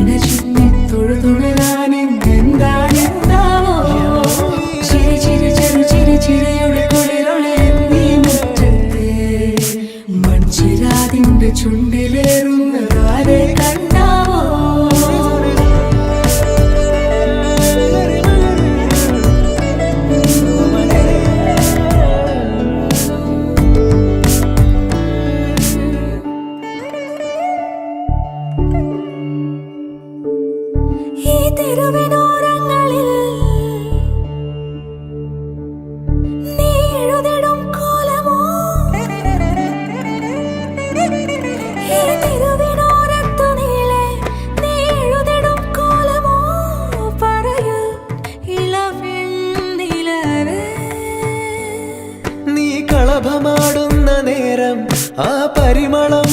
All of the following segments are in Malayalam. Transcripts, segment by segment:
നിന്നെ ചിന്തി തൊഴുതുണരാ നേരം ആ പരിമളം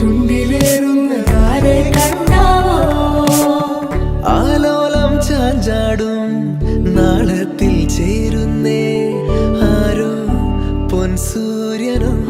ചുണ്ടിലേറുന്നതാരെ കണ്ടാവോ? ആലോലം ചാഞ്ചാടും നാളത്തിൽ ചേരുന്നേ. ആരോ പൊൻസൂര്യനും?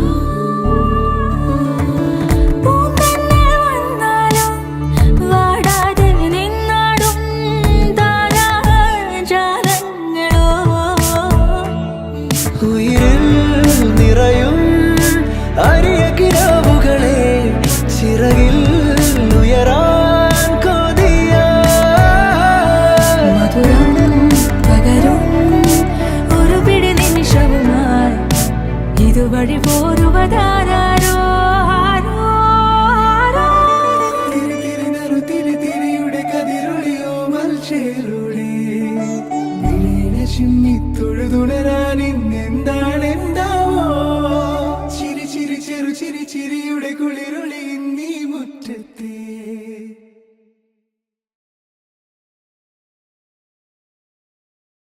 ചിമ്മി തൊഴുതുണരാൻ ഇന്നെന്താണ് എന്താവോ ചിരി ചിരി ചെറു ചിരി ചിരിയുടെ കുളിർ